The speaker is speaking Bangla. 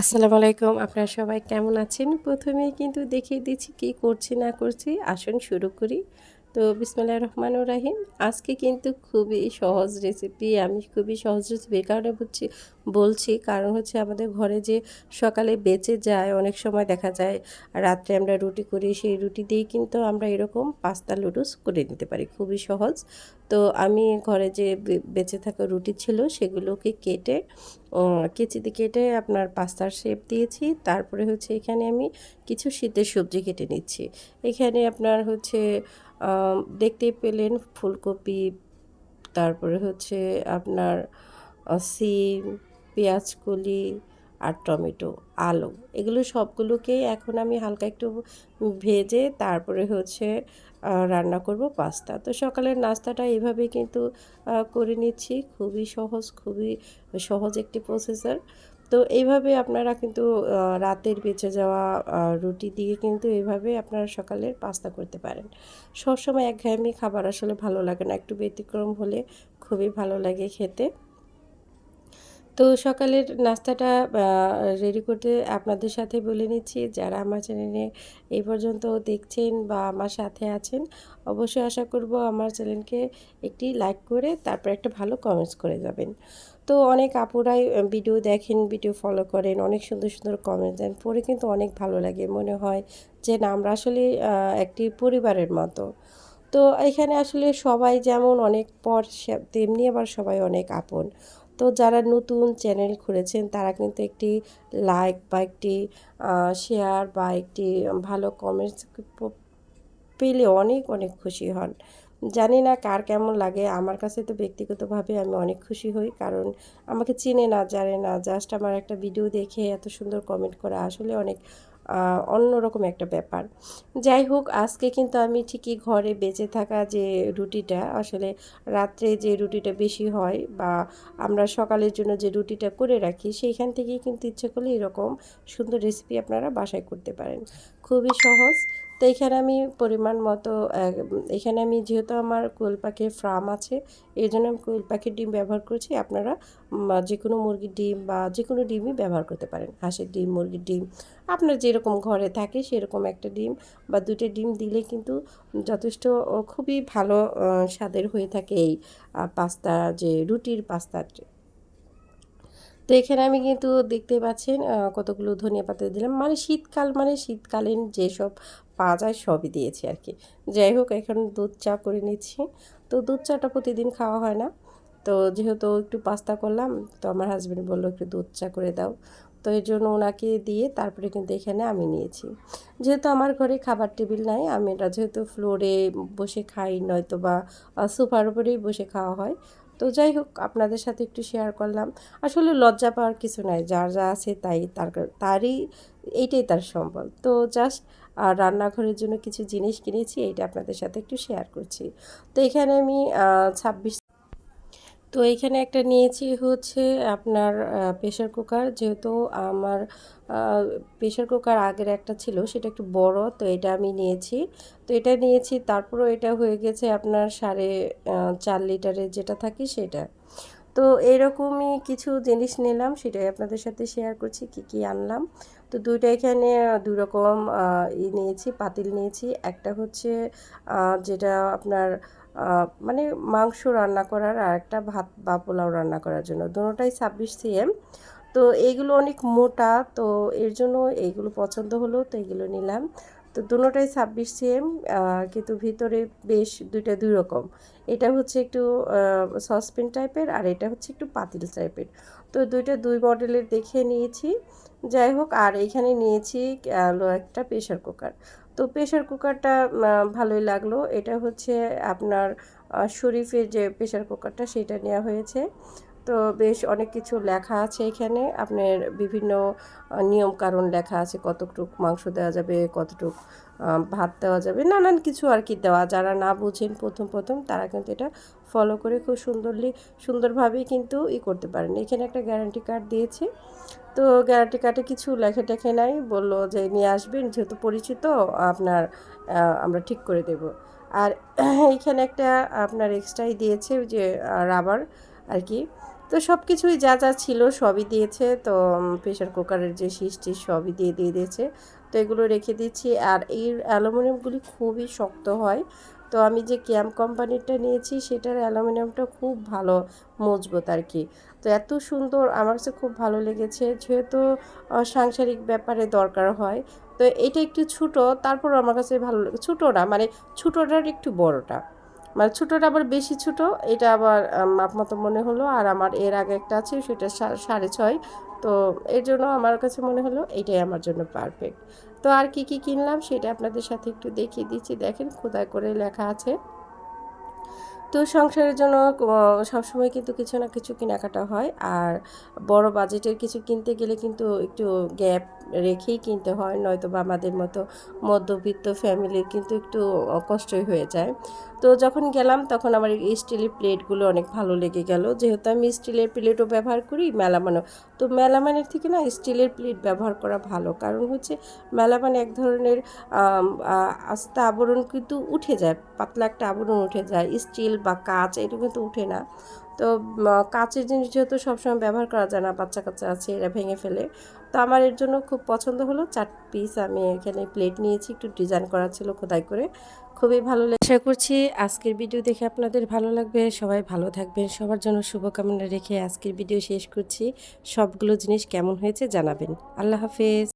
আসসালামু আলাইকুম, আপনারা সবাই কেমন আছেন? প্রথমেই কিন্তু দেখিয়ে দিচ্ছি কি করছি না করছি, আসুন শুরু করি। তো বিসমিল্লাহ রহমান রাহিম। আজকে কিন্তু খুবই সহজ রেসিপি আমি খুবই সহজ রেসিপির কারণে বলছি বলছি কারণ হচ্ছে আমাদের ঘরে যে সকালে বেঁচে যায়, অনেক সময় দেখা যায় রাত্রে আমরা রুটি করি, সেই রুটি দিয়েই কিন্তু আমরা এরকম পাস্তা লুডুস করে নিতে পারি, খুবই সহজ। তো আমি ঘরে যে বেঁচে থাকা রুটি ছিল সেগুলোকে কেটে কেচিতে কেটে আপনার পাস্তার শেপ দিয়েছি, তারপরে হচ্ছে এখানে আমি কিছু শীতের সবজি কেটে নিচ্ছি। এখানে আপনার হচ্ছে দেখতেই পেলেন ফুলকপি, তারপরে হচ্ছে আপনার সিম পেঁয়াজকলি আর টমেটো, আলু। এগুলো সবগুলোকেই এখন আমি হালকা একটু ভেজে তারপরে হচ্ছে রান্না করব পাস্তা। তো সকালের নাস্তাটা এভাবে কিন্তু করে নিচ্ছি। খুবই সহজ খুবই সহজ একটি প্রসেসর তো এইভাবে আপনারা কিন্তু রাতের বেঁচে যাওয়া রুটি দিয়ে কিন্তু এইভাবে আপনারা সকালের পাস্তা করতে পারেন। সবসময় একঘেয়েমি খাবার আসলে ভালো লাগে না। একটু ব্যতিক্রম হলে খুবই ভালো লাগে খেতে। তো সকালের নাস্তাটা রেডি করতে আপনাদের সাথে বলে নিচ্ছি। যারা আমার চ্যানেলে এই পর্যন্ত দেখছেন বা আমার সাথে আছেন, অবশ্যই আশা করব আমার চ্যানেলকে একটি লাইক করে তারপর একটা ভালো কমেন্টস করে যাবেন। তো অনেক আপুরাই ভিডিও দেখেন ভিডিও ফলো করেন, অনেক সুন্দর সুন্দর কমেন্ট দেন পরে কিন্তু অনেক ভালো লাগে মনে হয় যে না, আমরা আসলে একটি পরিবারের মতো। তো এখানে আসলে সবাই যেমন অনেক পর তেমনি আবার সবাই অনেক আপন। তো যারা নতুন চ্যানেল খুলেছেন, তারা কিন্তু একটি লাইক বা একটি শেয়ার বা একটি ভালো কমেন্টস পেলে অনেক অনেক খুশি হন। জানি না কার কেমন লাগে, আমার কাছে তো ব্যক্তিগতভাবে আমি অনেক খুশি হই, কারণ আমাকে চিনে না, জানে না। জাস্ট আমার একটা ভিডিও দেখে এত সুন্দর কমেন্ট করা আসলে অনেক অন্যরকম একটা ব্যাপার। যাই হোক, আজকে কিন্তু আমি ঠিকই ঘরে বেঁচে থাকা যে রুটিটা, আসলে রাত্রে যে রুটিটা বেশি হয় বা আমরা সকালের জন্য যে রুটিটা করে রাখি, সেইখান থেকেই কিন্তু ইচ্ছে করলে এরকম সুন্দর রেসিপি আপনারা বাসায় করতে পারেন। খুবই সহজ। তো এখানে আমি পরিমাণ মতো এখানে আমি যেহেতু আমার কোয়েল পাখির ফার্ম আছে, এই জন্য আমি কোয়েল পাখির ডিম ব্যবহার করছি। আপনারা যে কোনো মুরগির ডিম বা যে কোনো ডিমই ব্যবহার করতে পারেন। হাঁসের ডিম, মুরগির ডিম, আপনার যেরকম ঘরে থাকে সেরকম একটা ডিম বা দুটো ডিম দিলে কিন্তু যথেষ্ট খুবই ভালো স্বাদের হয়ে থাকে এই পাস্তা, যে রুটির পাস্তার তো এখানে আমি কিন্তু দেখতে পাচ্ছেন কতগুলো ধনিয়া পাতা দিলাম। মানে শীতকাল মানে শীতকালীন যেসব পাওয়া যায় সবই দিয়েছি আর কি। যাই হোক, এখন দুধ চা করে নিচ্ছি। তো দুধ চাটা প্রতিদিন খাওয়া হয় না। তো যেহেতু একটু পাস্তা করলাম, তো আমার হাজব্যান্ড বলল একটু দুধ চা করে দাও। তো এর জন্য ওনাকে দিয়ে তারপরে কিন্তু এখানে আমি নিয়েছি। যেহেতু আমার ঘরে খাবার টেবিল নাই, আমি এটা যেহেতু ফ্লোরে বসে খাই নয়তো বা সোফার উপরেই বসে খাওয়া হয়। তো যাই হোক, আপনাদের সাথে একটু শেয়ার করলাম। আসলে লজ্জা পাওয়ার কিছু নাই, যার যা আছে তাই, তার, তারই, এইটাই তার সম্বল। তো জাস্ট আর রান্নাঘরের জন্য কিছু জিনিস কিনেছি, এইটা আপনাদের সাথে একটু শেয়ার করছি। তো এখানে আমি ছাব্বিশ তো এখানে একটা নিয়েছি হচ্ছে আপনার প্রেশার কুকার যেহেতু আমার প্রেশার কুকার আগের একটা ছিল, সেটা একটু বড়, তো এটা আমি নিয়েছি। তো এটা নিয়েছি, তারপরও এটা হয়ে গেছে আপনার সাড়ে চার লিটারের যেটা থাকে সেটা। তো এরকমই কিছু জিনিস নিলাম, সেটাই আপনাদের সাথে শেয়ার করছি, কি কি আনলাম। তো দুইটা এখানে দুই রকম ই নিয়েছি, পাতিল নিয়েছি। একটা হচ্ছে যেটা আপনার মানে মাংস রান্না করার, আর একটা ভাত বা পোলাও রান্না করার জন্য। দুটোটাই ছাব্বিশ সিএম। তো এইগুলো অনেক মোটা, তো এর জন্য এইগুলো পছন্দ হলো, তো এইগুলো নিলাম। তো দুটোটাই ছাব্বিশ সিএম কিন্তু ভিতরে বেশ দুইটা দুই রকম এটা হচ্ছে একটু সসপেন টাইপের আর এটা হচ্ছে একটু পাতিল টাইপের তো দুইটা দুই মডেলের দেখে নিয়েছি। যাই হোক, আর এখানে নিয়েছি একটা প্রেশার কুকার। তো প্রেশার কুকারটা ভালোই লাগল। এটা হচ্ছে আপনার শরীফের যে প্রেশার কুকারটা, সেটা নেওয়া হয়েছে। তো বেশ অনেক কিছু লেখা আছে এখানে। আপনার বিভিন্ন নিয়ম কারণ লেখা আছে, কতটুক মাংস দেওয়া যাবে, কতটুক ভাত দেওয়া যাবে, নানান কিছু আর কি দেওয়া। যারা না বুঝেন প্রথম প্রথম, তারা কিন্তু এটা ফলো করে খুব সুন্দরলি, সুন্দরভাবেই কিন্তু ই করতে পারেন। এখানে একটা গ্যারান্টি কার্ড দিয়েছে। তো গ্যারান্টি কার্ডে কিছু লেখে টেখে নাই, বলল যে নিয়ে আসবেন, যেহেতু পরিচিত, আপনার আমরা ঠিক করে দেব। আর এইখানে একটা আপনার এক্সট্রাই দিয়েছে যে রাবার আর কি। তো সব কিছুই যা যা ছিল সবই দিয়েছে। তো প্রেশার কুকারের যে সিস্টি সবই দিয়ে দিয়ে দিয়েছে। তো এগুলো রেখে দিচ্ছি। আর এই অ্যালুমিনিয়ামগুলি খুবই শক্ত হয়। তো আমি যে ক্যাম্প কোম্পানিটা নিয়েছি, সেটার অ্যালুমিনিয়ামটা খুব ভালো, মজবুত আর কি তো এত সুন্দর, আমার কাছে খুব ভালো লেগেছে। যেহেতু সাংসারিক ব্যাপারে দরকার হয়। তো এটা একটু ছোটো তারপর আমার কাছে ভালো ছোটো না মানে ছোটোটার একটু বড়টা। মানে ছোটোটা আবার বেশি ছোট, এটা আবার মাপ মতো মনে হলো। আর আমার এর আগে একটা আছে, সেটা সাড়ে ছয়। তো এর জন্য আমার কাছে মনে হলো এটাই আমার জন্য পারফেক্ট তো আর কি কি কিনলাম সেটা আপনাদের সাথে একটু দেখিয়ে দিচ্ছি। দেখেন খোদায় করে লেখা আছে। তো সংসারের জন্য সবসময় কিন্তু কিছু না কিছু কেনাকাটা হয়। আর বড় বাজেটের কিছু কিনতে গেলে কিন্তু একটু গ্যাপ রেখেই কিনতে হয়। নয়তো বা আমাদের মতো মধ্যবিত্ত ফ্যামিলির কিন্তু একটু কষ্টই হয়ে যায়। তো যখন গেলাম, তখন আমার স্টিলের প্লেটগুলো অনেক ভালো লেগে গেল। যেহেতু আমি স্টিলের প্লেটও ব্যবহার করি, মেলামানও। তো মেলামানের থেকে না স্টিলের প্লেট ব্যবহার করা ভালো। কারণ হচ্ছে মেলামান এক ধরনের আস্তা আবরণ কিন্তু উঠে যায়, পাতলা একটা আবরণ উঠে যায়। স্টিল বা কাঁচ এটা কিন্তু উঠে না। তো কাঁচের জিনিস যেহেতু সবসময় ব্যবহার করা যায় না, বাচ্চা কাচ্চা আছে, এরা ভেঙে ফেলে। তো আমার এর জন্য খুব পছন্দ হলো চার পিস আমি এখানে প্লেট নিয়েছি, একটু ডিজাইন করা ছিল খোদাই করে। খুবই ভালো লেগে আশা করছি আজকের ভিডিও দেখে আপনাদের ভালো লাগবে। সবাই ভালো থাকবেন, সবার জন্য শুভকামনা রেখে আজকের ভিডিও শেষ করছি। সবগুলো জিনিস কেমন হয়েছে জানাবেন। আল্লাহ হাফেজ।